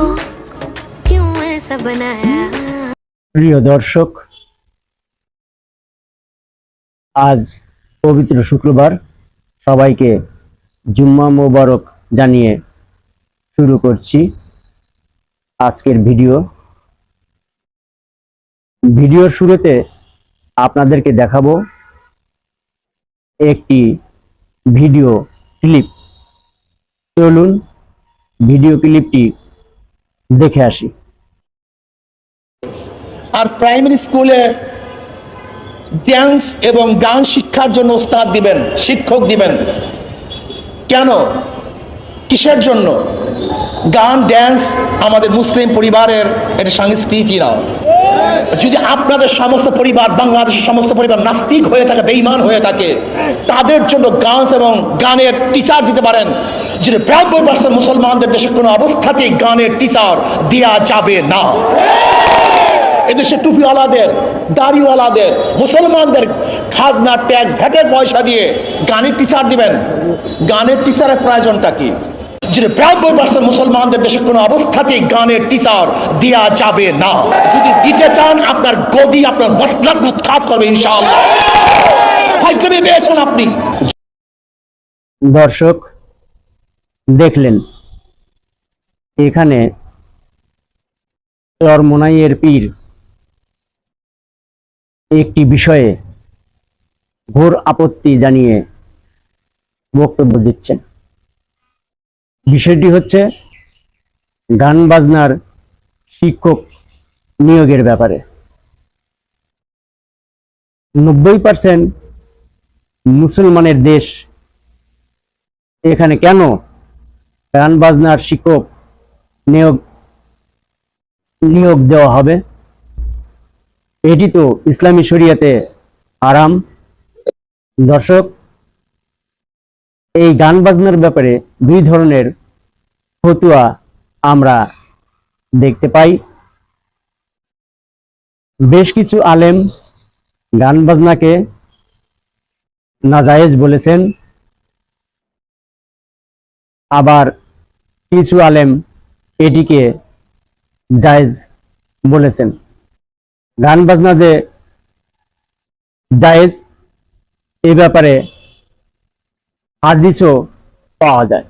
को क्यों ऐसा बनाया প্রিয় দর্শক আজ পবিত্র শুক্রবার সবাইকে জুম্মা মোবারক জানিয়ে শুরু করছি আজকের ভিডিও ভিডিওর শুরুতে আপনাদেরকে দেখাবো একটি ভিডিও ক্লিপ চলুন ভিডিও ক্লিপটি দেখে আসি। আর প্রাইমারি স্কুলে ড্যান্স এবং গান শিক্ষার জন্য ওস্তাদ দিবেন, শিক্ষক দিবেন। কেন? কিসের জন্য? গান ড্যান্স আমাদের মুসলিম পরিবারের এটা সংস্কৃতি না। যদি আপনাদের সমস্ত পরিবার, বাংলাদেশের সমস্ত পরিবার নাস্তিক হয়ে থাকে বেইমান হয়ে থাকে, তাদের জন্য গান এবং গানের টিচার দিতে পারেন। যে বিরানব্বই পার্সেন্ট মুসলমানদের দেশে কোনো অবস্থাতেই গানের টিচার দেওয়া যাবে না। এদেশে টুপিওয়ালাদের, দাড়িওয়ালাদের, মুসলমানদের খাজনা, ট্যাক্স, ভ্যাটের পয়সা দিয়ে গানের টিচার দিবেন। গানের টিচারের প্রয়োজনটা কি? যে বিরানব্বই পার্সেন্ট মুসলমানদের দেশে কোনো অবস্থাতেই গানের টিচার দেওয়া যাবে না। যদি দিতে চান, আপনার গদি, আপনার মসলাক উৎখাত করবে ইনশাআল্লাহ। পেয়েছেন আপনি। দর্শক দেখলেন। এখানে চরমোনাইয়ের পীর একটি বিষয়ে ঘোর আপত্তি জানিয়ে বক্তব্য দিচ্ছেন। বিষয়টি হচ্ছে গান বাজনার শিক্ষক নিয়োগের ব্যাপারে। নব্বই পার্সেন্ট মুসলমানের দেশ এখানে কেন গান বাজনার শিক্ষক নিয়োগ নিয়োগ দেওয়া হবে। এটি তো ইসলামী শরিয়াতে আরাম দর্শক, এই গান বাজনার ব্যাপারে দুই ধরনের ফতুয়া আমরা দেখতে পাই। বেশ কিছু আলেম গান বাজনাকে নাজায়েজ বলেছেন। আবার কিছু আলেম এটিকে জায়েজ বলেছেন। গান বাজনা যে জায়েজ, এ ব্যাপারে হাদিসও পাওয়া যায়।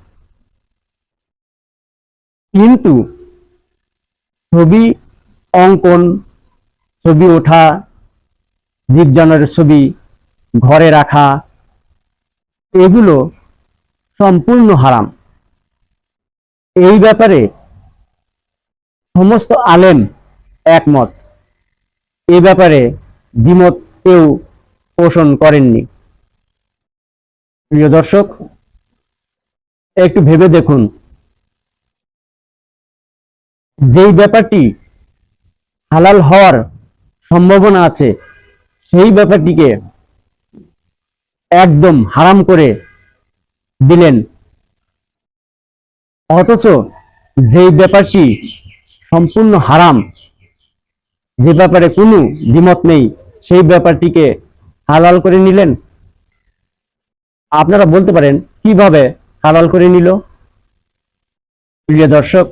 কিন্তু ছবি অঙ্কন, ছবি ওঠা, জীবজনের ছবি ঘরে রাখা, এগুলো সম্পূর্ণ হারাম। এই ব্যাপারে সমস্ত আলেম একমত। এ ব্যাপারে দ্বিমত কেউ পোষণ করেননি। প্রিয় দর্শক, একটু ভেবে দেখুন। যেই ব্যাপারটি হালাল হওয়ার সম্ভাবনা আছে, সেই ব্যাপারটিকে একদম হারাম করে দিলেন অথচ যেই ব্যাপারটি সম্পূর্ণ হারাম, যে ব্যাপারে কোনো দ্বিমত নেই, সেই ব্যাপারটিকে হালাল করে নিলেন? আপনারা বলতে পারেন, কীভাবে হালাল করে নিল? প্রিয় দর্শক,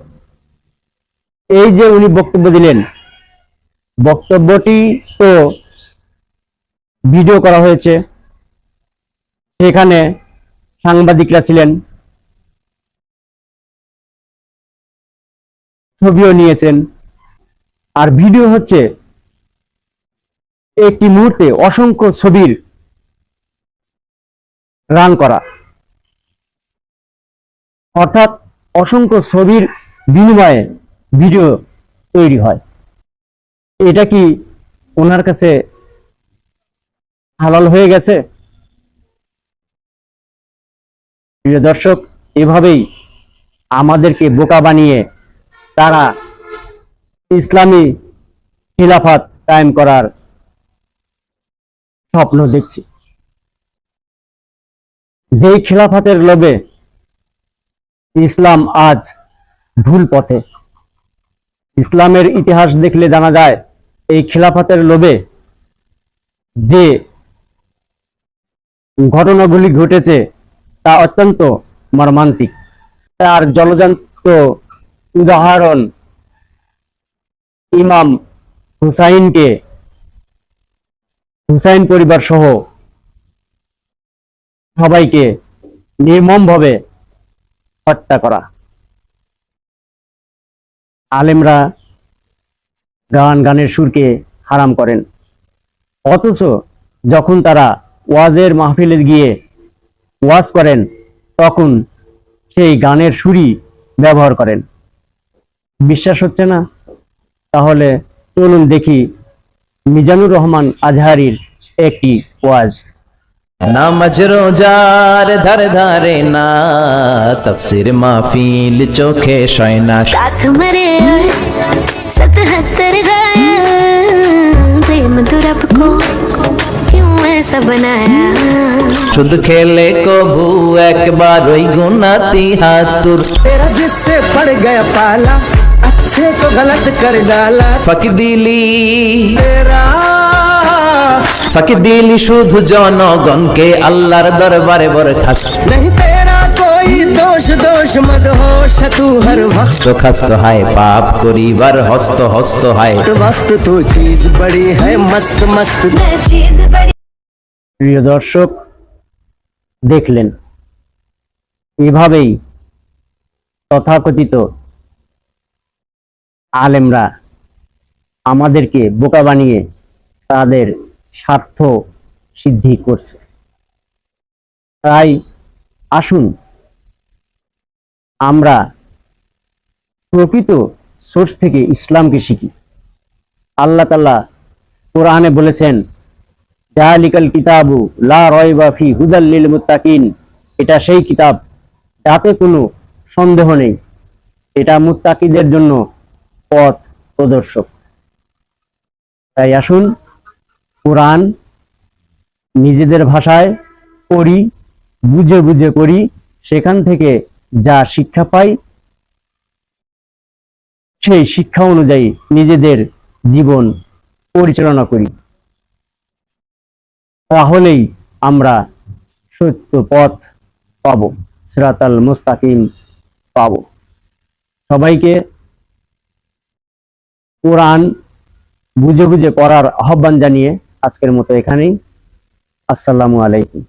এই যে উনি বক্তব্য দিলেন, বক্তব্যটি তো ভিডিও করা হয়েছে। সেখানে সাংবাদিকরা ছিলেন ছবিও নিয়েছেন। আর ভিডিও হচ্ছে একটি মুহূর্তে অসংখ্য ছবির রান করা। অর্থাৎ অসংখ্য ছবির বিনিময়ে ভিডিও তৈরি হয়। এটা কি ওনার কাছে হালাল হয়ে গেছে? প্রিয় দর্শক, এভাবেই আমাদেরকে বোকা বানিয়ে তারা ইসলামী খিলাফাত কায়েম করার স্বপ্ন দেখছি। যেই খিলাফাতের লোভে ইসলাম আজ ভুল পথে। ইসলামের ইতিহাস দেখলে জানা যায়, এই খিলাফাতের লোভে যে ঘটনাগুলি ঘটেছে তা অত্যন্ত মর্মান্তিক। তার জলজান্ত উদাহরণ, ইমাম হুসাইনকে, হুসাইন পরিবার সহ সবাইকে নির্মমভাবে হত্যা করা। আলেমরা গান গানের সুরকে হারাম করেন। অথচ যখন তারা ওয়াজের মাহফিলে গিয়ে ওয়াজ করেন, তখন সেই গানের সুরই ব্যবহার করেন। বিশ্বাস হচ্ছে না? তাহলে চলুন দেখি মিজানুর রহমান আজহারির একটি ওয়াজ। নামাজ রোজার ধারে ধারে না তফসির মাহফিল চোখে শয় সাথ মরে সতহত্তর প্রেম তো রব কো শুধু খেলে কবু একবার ওই গুনা হাতুর। তেরা জিসে পড় গয়া পালা अच्छे को गलत कर डाला ফাঁকি দিলি तेरा ফাঁকি দিলি শুধু জনগণকে আল্লাহর দরবারে বরখাস্ত नहीं तेरा कोई दोष दोष मत होश तू हर वक्त খাস্ত হায় পাপ করিবার হস্ত হস্ত হায় वक्त तो चीज बड़ी है मस्त मस्त मैं चीज बड़ी প্রিয় দর্শক দেখলেন এভাবেই তথাকথিত আলেমরা আমাদেরকে বোকা বানিয়ে তাদের স্বার্থ সিদ্ধি করছে। তাই আসুন, আমরা প্রকৃত সোর্স থেকে ইসলামকে শিখি। আল্লাহ তাল্লাহ কোরআনে বলেছেন জালিকাল কিতাবু লা রয়বা ফি হুদাল লিল মুত্তাকিন। এটা সেই কিতাব, যাতে কোনো সন্দেহ নেই। এটা মুত্তাকিদের জন্য পথ প্রদর্শক। তাই আসুন, কোরআন নিজেদের ভাষায় পড়ি, বুঝে বুঝে করি, সেখান থেকে যা শিক্ষা পাই, সেই শিক্ষা অনুযায়ী নিজেদের জীবন পরিচালনা করি। তাহলেই আমরা সত্য পথ পাবো, সিরাতাল মুস্তাকিম পাব। সবাইকে কোরআন বুঝে বুঝে করার আহ্বান জানিয়ে আজকের মতো এখানেই। আসসালামু আলাইকুম।